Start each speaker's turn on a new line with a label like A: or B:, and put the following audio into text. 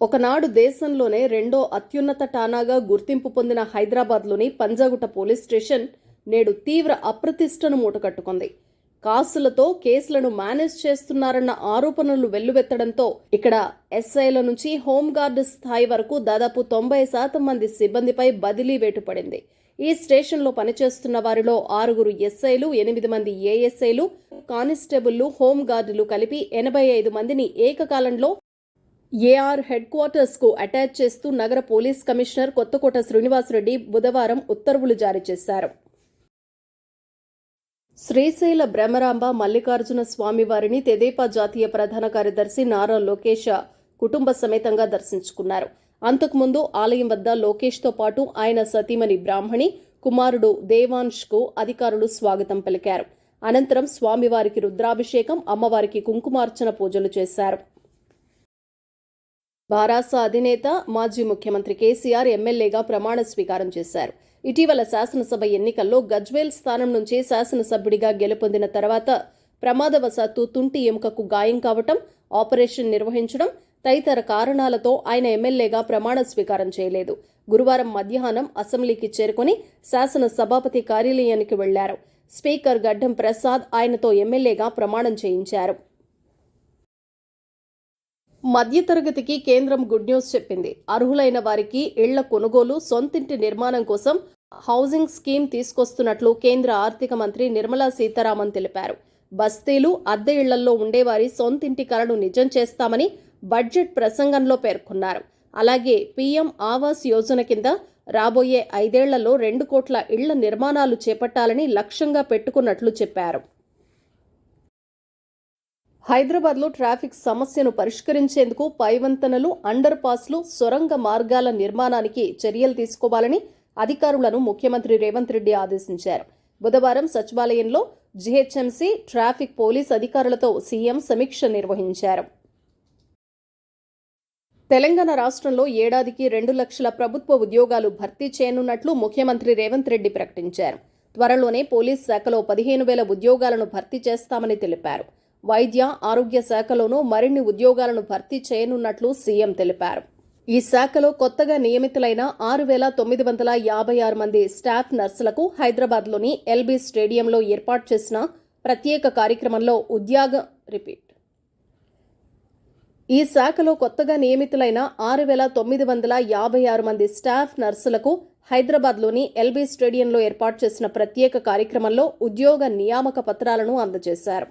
A: ఒకనాడు దేశంలోనే రెండో అత్యున్నత ఠానాగా గుర్తింపు పొందిన హైదరాబాద్లోని పంజాగుట్ట పోలీస్ స్టేషన్ నేడు తీవ్ర అప్రతిష్టను మూటకట్టుకుంది కాసులతో కేసులను మేనేజ్ చేస్తున్నారన్న ఆరోపణలు వెల్లువెత్తడంతో ఇక్కడ ఎస్ఐల నుంచి హోంగార్డు స్థాయి వరకు దాదాపు తొంభై శాతం మంది సిబ్బందిపై బదిలీ వేటుపడింది. ఈ స్టేషన్లో పనిచేస్తున్న వారిలో ఆరుగురు ఎస్ఐలు ఎనిమిది మంది ఏఎస్ఐలు కానిస్టేబుళ్ళు హోంగార్డులు కలిపి ఎనభై ఐదు మందిని ఏకకాలంలో ఏఆర్ హెడ్ క్వార్టర్స్కు అటాచ్ చేస్తూ నగర పోలీస్ కమిషనర్ కొత్తకోట శ్రీనివాసరెడ్డి బుధవారం ఉత్తర్వులు జారీ చేశారు. శ్రీశైల భ్రమరాంబ మల్లికార్జున స్వామివారిని తెదేపా జాతీయ ప్రధాన కార్యదర్శి నారా లోకేష్ కుటుంబ సమేతంగా దర్శించుకున్నారు. అంతకుముందు ఆలయం వద్ద లోకేష్తో పాటు ఆయన సతీమణి బ్రాహ్మణి కుమారుడు దేవాన్ష్కు అధికారులు స్వాగతం పలికారు. అనంతరం స్వామివారికి రుద్రాభిషేకం అమ్మవారికి కుంకుమార్చన పూజలు చేశారు. బారాస అధినేత మాజీ ముఖ్యమంత్రి కేసీఆర్ ఎమ్మెల్యేగా ప్రమాణ స్వీకారం చేశారు. ఇటీవల శాసనసభ ఎన్నికల్లో గజ్వేల్ స్థానం నుంచి శాసనసభ్యుడిగా గెలుపొందిన తర్వాత ప్రమాదవశాత్తు తుంటి ఎముకకు గాయం కావటం ఆపరేషన్ నిర్వహించడం తదితర కారణాలతో ఆయన ఎమ్మెల్యేగా ప్రమాణ స్వీకారం చేయలేదు. గురువారం మధ్యాహ్నం అసెంబ్లీకి చేరుకుని శాసన సభాపతి కార్యాలయానికి వెళ్ళారు. స్పీకర్ గడ్డం ప్రసాద్ ఆయనతో ఎమ్మెల్యేగా ప్రమాణం చేయించారు. మధ్యతరగతికి కేంద్రం గుడ్ న్యూస్ చెప్పింది. అర్హులైన వారికి ఇళ్ళ కొనుగోలు సొంతింటి నిర్మాణం కోసం హౌసింగ్ స్కీమ్ తీసుకొస్తున్నట్లు కేంద్ర ఆర్థిక మంత్రి నిర్మలా సీతారామన్ తెలిపారు. బస్తీలు అద్దె ఇళ్ళలో ఉండేవారి సొంతింటి కలను నిజం చేస్తామని బడ్జెట్ ప్రసంగంలో పేర్కొన్నారు. అలాగే పీఎం ఆవాస్ యోజన కింద రాబోయే ఐదేళ్ళలో రెండు కోట్ల ఇళ్ళ నిర్మాణాలు చేపట్టాలని లక్ష్యంగా పెట్టుకున్నట్లు చెప్పారు. హైదరాబాద్లో ట్రాఫిక్ సమస్యను పరిష్కరించేందుకు పైవంతనలు అండర్ పాస్లు సొరంగ మార్గాల నిర్మాణానికి చర్యలు తీసుకోవాలని అధికారులను ముఖ్యమంత్రి రేవంత్ రెడ్డి ఆదేశించారు. బుధవారం సచివాలయంలో జీహెచ్ఎంసీ ట్రాఫిక్ పోలీస్ అధికారులతో సీఎం సమీక్ష నిర్వహించారు. తెలంగాణ రాష్ట్రంలో ఏడాదికి రెండు లక్షల ప్రభుత్వ ఉద్యోగాలు భర్తీ చేయనున్నట్లు ముఖ్యమంత్రి రేవంత్ రెడ్డి ప్రకటించారు. త్వరలోనే పోలీస్ శాఖలో పదిహేను వేల ఉద్యోగాలను భర్తీ చేస్తామని తెలిపారు. వైద్య ఆరోగ్య శాఖలోనూ మరిన్ని ఉద్యోగాలను భర్తీ చేయనున్నట్లు సీఎం తెలిపారు. ఈ శాఖలో కొత్తగా నియమితులైన ఆరు వేల తొమ్మిది వందల యాభై ఆరు మంది స్టాఫ్ నర్సులకు హైదరాబాద్లోని ఎల్బీ స్టేడియంలో ఏర్పాటు చేసిన ప్రత్యేక కార్యక్రమంలో ఉద్యోగ రిపీట్. ఈ శాఖలో కొత్తగా నియమితులైన ఆరు వేల తొమ్మిది వందల యాభై ఆరు మంది స్టాఫ్ నర్సులకు హైదరాబాద్లోని ఎల్బీ స్టేడియంలో ఏర్పాటు చేసిన ప్రత్యేక కార్యక్రమంలో ఉద్యోగ నియామక పత్రాలను అందజేశారు.